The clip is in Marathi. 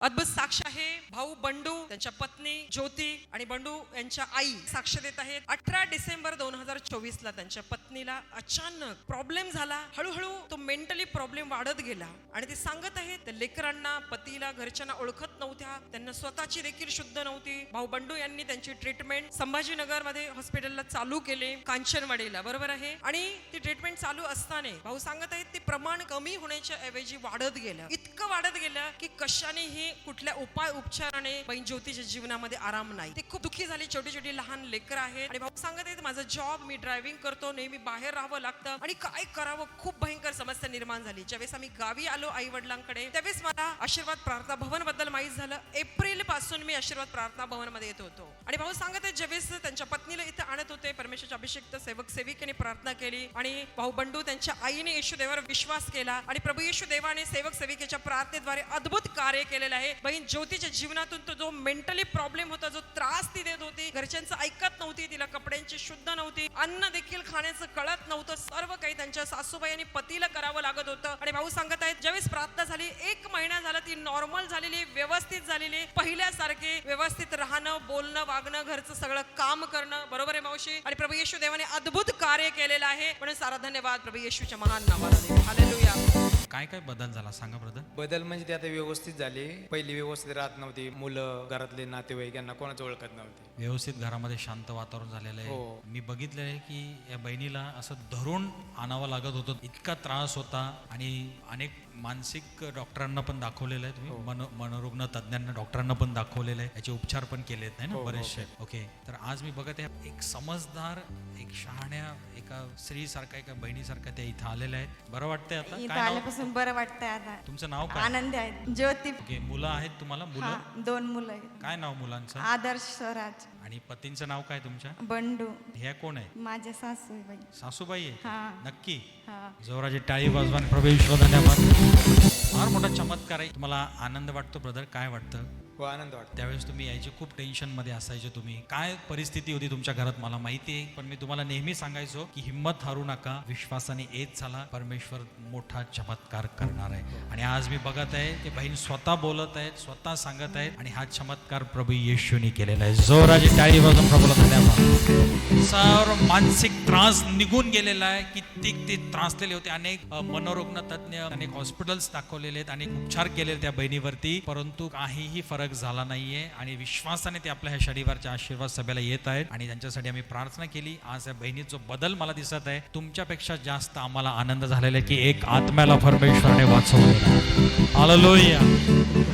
अद्भुत साक्ष आहे. भाऊ बंडू त्यांच्या पत्नी ज्योती आणि बंडू यांच्या आई साक्ष देत आहेत. अठरा डिसेंबर दोन हजार चोवीस ला त्यांच्या पत्नीला अचानक प्रॉब्लेम झाला. हळूहळू तो मेंटली प्रॉब्लेम वाढत गेला आणि ते सांगत आहेत लेकरांना पतीला घरच्यांना ओळखत नव्हत्या. त्यांना स्वतःची देखील शुद्ध नव्हती. भाऊ बंडू यांनी त्यांची ट्रीटमेंट संभाजीनगरमध्ये हॉस्पिटलला चालू केले कांचनवाडीला. बरोबर आहे? आणि ती ट्रीटमेंट चालू असताना भाऊ सांगत आहेत ते प्रमाण कमी होण्याच्या ऐवजी वाढत गेलं. इतकं वाढत गेलं की कुठल्या उपाय उपचाराने बहीण ज्योतीच्या जीवनामध्ये आराम नाही. ते खूप दुःखी झाली. छोटी छोटी लहान लेकर आहेत. आणि भाऊ सांगत आहेत माझा जॉब मी ड्रायव्हिंग करतो. नेहमी बाहेर राहावं लागतं. आणि काय करावं? खूप भयंकर समस्या निर्माण झाली. ज्यावेळेस आम्ही गावी आलो आई वडिलांकडे त्यावेळेस मला आशीर्वाद प्रार्थना भवनबद्दल माहीत झालं. एप्रिलपासून मी आशीर्वाद प्रार्थना भवनमध्ये येत होतो. आणि भाऊ सांगत आहे ज्यावेळेस त्यांच्या पत्नीला इथे आणत होते. परमेश्वरच्या अभिषेक सेवक सेविकेने प्रार्थना केली. आणि भाऊ बंडू त्यांच्या आईने येशू देवावर विश्वास केला. आणि प्रभू येशू देवाने सेवक सेविकेच्या प्रार्थनेद्वारे अद्भुत कार्य केलेलं आहे. बहीण ज्योतीच्या जीवनातून तो जो मेंटली प्रॉब्लेम होता जो त्रास ती देत होती घरच्यांचं ऐकत नव्हती तिला कपड्यांची शुद्ध नव्हती. अन्न देखील खाण्याचं कळत नव्हतं. सर्व काही त्यांच्या सासूबाई आणि पतीला करावं लागत होतं. आणि भाऊ सांगत आहेत ज्यावेळेस प्रार्थना झाली एक महिना झाला ती नॉर्मल झालेली व्यवस्थित झालेली पहिल्यासारखे व्यवस्थित राहणं बोलणं वागणं घरचं सगळं काम करणं. बरोबर आहे मावशी? आणि प्रभू येशू देवाने अद्भुत कार्य केलेलं आहे. म्हणून सारा धन्यवाद प्रभू येशूच्या महान नावाला हालेलुया काय काय बदल झाला सांगा ब्रदर बदल म्हणजे ते आता व्यवस्थित झाले. पहिली व्यवस्थित राहत नव्हती. मुलं घरातले नातेवाईक यांना कोणाचं ओळखत नव्हते. व्यवस्थित घरामध्ये शांत वातावरण झालेलं आहे. हो. मी बघितलं आहे की या बहिणीला असं धरून आणावं लागत होतं. इतका त्रास होता आणि अनेक मानसिक डॉक्टरांना पण दाखवलेलं आहे. तुम्ही मन मनोरुग्ण तज्ज्ञांना डॉक्टरांना पण दाखवलेलं आहे. याचे उपचार पण केलेत नाही ना? हो, हो, बरेचसे. ओके. तर आज मी बघत आहे एक समजदार एक शहाण्या एका स्त्रीसारखा एका बहिणीसारखा त्या इथं आलेल्या आहेत. बरं वाटतंय आता? इथं काय नाव? आल्यापासून बरं वाटतंय आता. तुमचं नाव काय? आनंदी आहेत. ज्योती. ओके मुलं आहेत तुम्हाला? हा मुलं दोन मुलं आहेत. काय नाव मुलांचं? आदर्श स्वराज. आणि पतींचं नाव काय तुमच्या? बंडू. ह्या कोण आहे? माझे सासू बाई सासूबाई आहे हा. नक्की? हा. जोराची टाळी वाजवान प्रवेश धन्यवाद. फार मोठा चमत्कार आहे. तुम्हाला आनंद वाटतो ब्रदर काय वाटतं? व आनंद वाटतो. त्यावेळेस तुम्ही यायचे खूप टेन्शनमध्ये असायचे तुम्ही. काय परिस्थिती होती तुमच्या घरात मला माहिती आहे पण मी तुम्हाला नेहमी सांगायचो की हिंमत हारू नका विश्वासाने येत झाला परमेश्वर मोठा चमत्कार करणार आहे. आणि आज मी बघत आहे की बहीण स्वतः बोलत आहेत स्वतः सांगत आहेत आणि हा चमत्कार प्रभू येशूने केलेला आहे. जोराची टाळी वाजवून प्रभूला धन्यवाद. सर्व मानसिक त्रास निघून गेलेला आहे. कित्येक ते त्रासलेले होते. अनेक मनोरुग्ण तज्ञ अनेक हॉस्पिटल्स दाखवलेले आहेत. अनेक उपचार केलेले त्या बहिणीवरती. परंतु काहीही फरक झाला नाहीये आणि विश्वासाने ते आपल्या ह्या शनिवारच्या आशीर्वाद सभेला येत आहेत आणि त्यांच्यासाठी आम्ही प्रार्थना केली आज या बहिणीत जो बदल मला दिसत आहे तुमच्यापेक्षा जास्त आम्हाला आनंद झालेला आहे की एक आत्म्याला परमेश्वराने वाचवलं आहे.